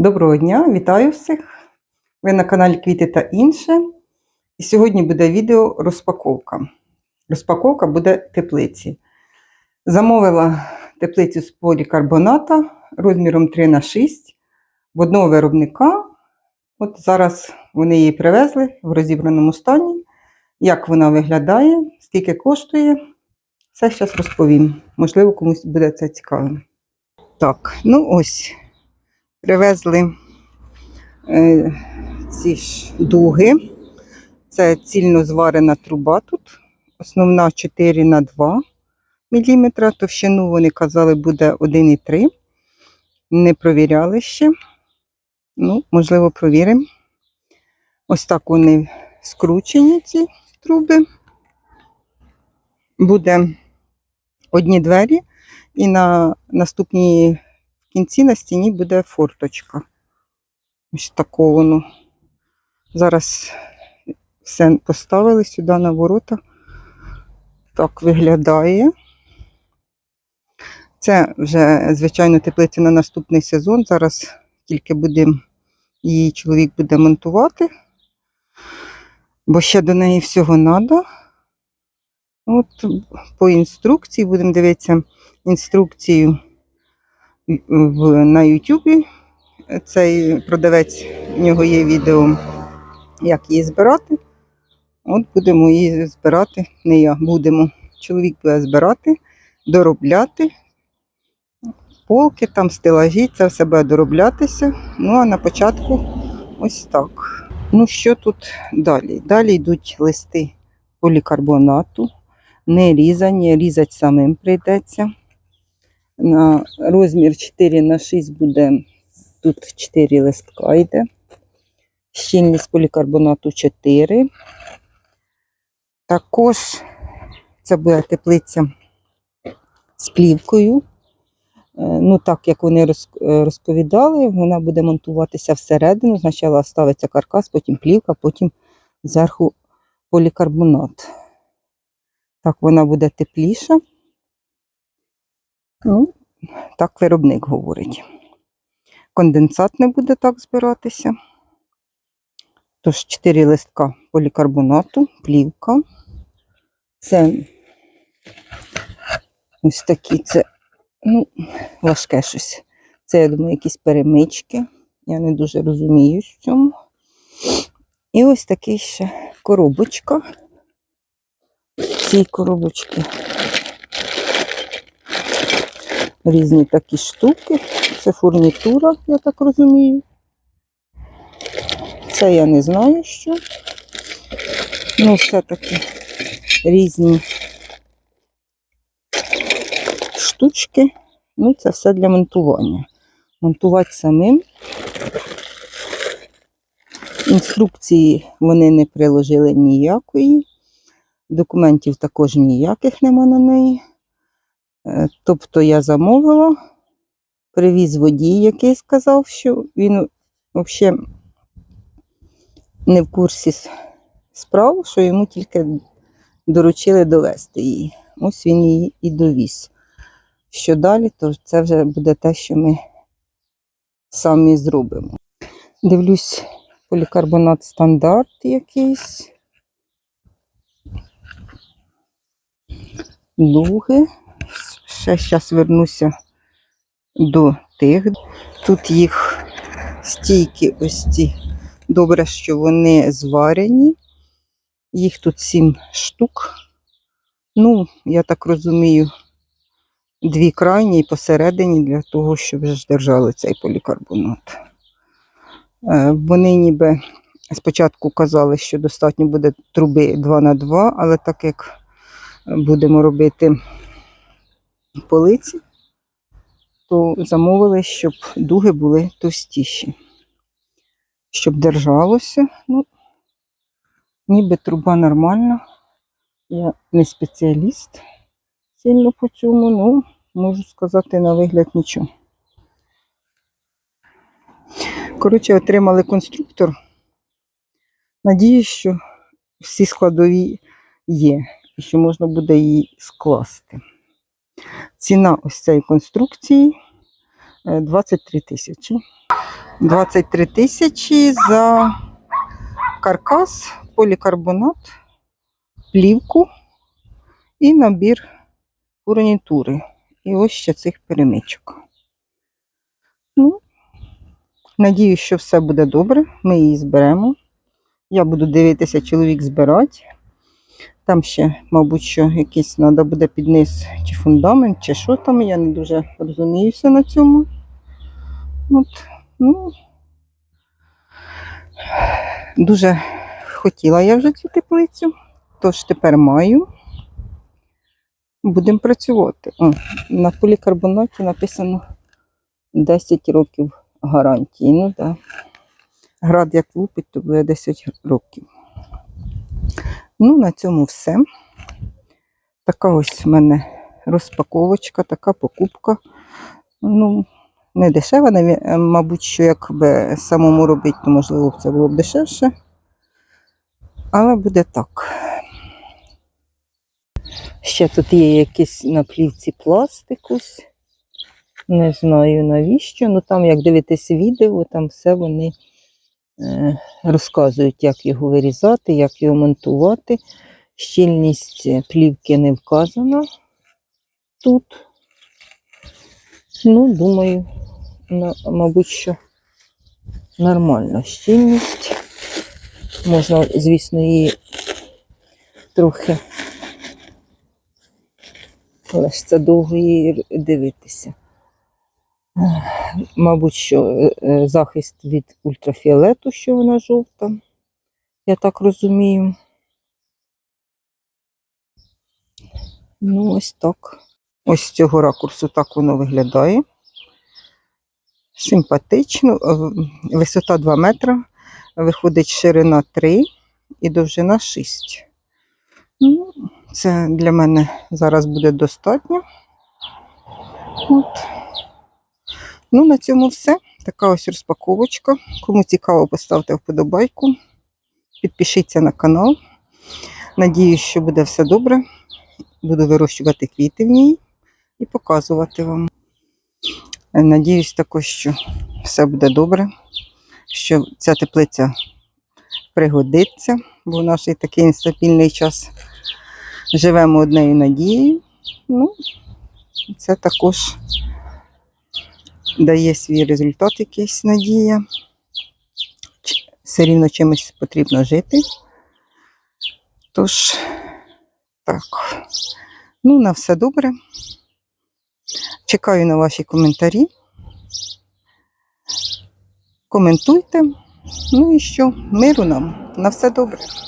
Доброго дня, вітаю всіх! Ви на каналі Квіти та інше. І сьогодні буде відео розпаковка. Розпаковка буде теплиці. Замовила теплицю з полікарбоната розміром 3 на 6 в одного виробника. От зараз вони її привезли в розібраному стані. Як вона виглядає, скільки коштує, все зараз розповім. Можливо, комусь буде це цікаво. Так, ну ось привезли е, ці ж дуги. Це цільно зварена труба тут. Основна 4 на 2 мм. Товщину вони казали, буде 1,3. Не провіряли ще. Ну, можливо, провіримо. Ось так вони скручені, ці труби. Буде одні двері, і на наступній в кінці на стіні буде форточка. Ось тако воно. Зараз все поставили сюди на ворота. Так виглядає. Це вже, звичайно, теплиця на наступний сезон. Зараз тільки будемо, її чоловік буде монтувати, бо ще до неї всього треба. От по інструкції будемо дивитися інструкцію на Ютубі. Цей продавець, в нього є відео, як її збирати. От будемо її збирати, не я, будемо. Чоловік буде збирати, доробляти. Полки, там стелажі, це все буде дороблятися. Ну, а на початку ось так. Ну, що тут далі? Далі йдуть листи полікарбонату, не різані, різати самим прийдеться. На розмір 4 на 6 буде тут 4 листка йде. Щільність полікарбонату 4. Також це буде теплиця з плівкою. Е, Ну, так як вони е, розповідали, вона буде монтуватися всередину. Спочатку ставиться каркас, потім плівка, потім зверху полікарбонат. Так вона буде тепліша. Ну, так виробник говорить. Конденсат не буде так збиратися. Тож 4 листка полікарбонату, плівка. Це ось такі, це ну, важке щось. Це, я думаю, якісь перемички. Я не дуже розумію в цьому. І ось такий ще коробочка. Ці коробочки. Різні такі штуки. Це фурнітура, я так розумію. Це я не знаю що. Ну, все-таки різні штучки. Ну, це все для монтування. Монтувати самим. Інструкції вони не приложили ніякої. Документів також ніяких нема на неї. Е, Тобто я замовила, привіз водій, який сказав, що він взагалі не в курсі справ, що йому тільки доручили довести її. Ось він її і довіз. Що далі, то це вже буде те, що ми самі зробимо. Дивлюсь, полікарбонат стандарт якийсь. Дуги. Ще зараз вернуся до тих. Тут їх стійки ось ці. Добре, що вони зварені. Їх тут сім штук. Ну, я так розумію, дві крайні і посередині для того, щоб ж держали цей полікарбонат. Е, Вони ніби спочатку казали, що достатньо буде труби 2 на 2 але так як будемо робити полиці, то замовили, щоб дуги були товстіші. Щоб держалося. Ну, ніби труба нормальна. Я не спеціаліст сильно по цьому, ну, можу сказати, на вигляд нічого. Коротше, отримали конструктор. Надіюсь, що всі складові є, і що можна буде її скласти. Ціна ось цієї конструкції е, 23 тисячі. 23 тисячі за каркас, полікарбонат, плівку і набір фурнітури. І ось ще цих перемичок. Ну, надію, що все буде добре. Ми її зберемо. Я буду дивитися, чоловік збирати. Там ще, мабуть, що якийсь треба буде під низ чи фундамент, чи що там. Я не дуже розуміюся на цьому. От, ну, дуже хотіла я вже цю теплицю, тож тепер маю. Будемо працювати. О, на полікарбонаті написано 10 років гарантії. Ну. Да. Град як лупить, то буде 10 років. Ну, на цьому все. Така ось в мене розпаковочка, така покупка. Ну, не дешева, мабуть, що якби самому робити, то можливо це було б дешевше. Але буде так. Ще тут є якийсь на плівці пластик ось. Не знаю навіщо. Ну там, як дивитись відео, там все вони е, розказують, як його вирізати, як його монтувати. Щільність е, плівки не вказана тут. Ну, думаю, мабуть, що нормальна щільність. Можна, звісно, її трохи. Але ж це довго її дивитися. Мабуть, що е, е, захист від ультрафіолету, що вона жовта, я так розумію. Ну, ось так. Ось з цього ракурсу так воно виглядає. Симпатично. Е, Висота 2 метра, виходить ширина 3 і довжина 6. Ну, це для мене зараз буде достатньо. От. Ну, на цьому все. Така ось розпаковочка. Кому цікаво, поставте вподобайку. Підпишіться на канал. Надіюсь, що буде все добре. Буду вирощувати квіти в ній і показувати вам. Надіюсь також, що все буде добре, що ця теплиця пригодиться, бо в наш такий нестабільний час живемо однею надією. Ну, це також дає свій результат, якийсь надія. Все рівно чимось потрібно жити. Тож, так. Ну, на все добре. Чекаю на ваші коментарі. Коментуйте. Ну і що? Миру нам. На все добре.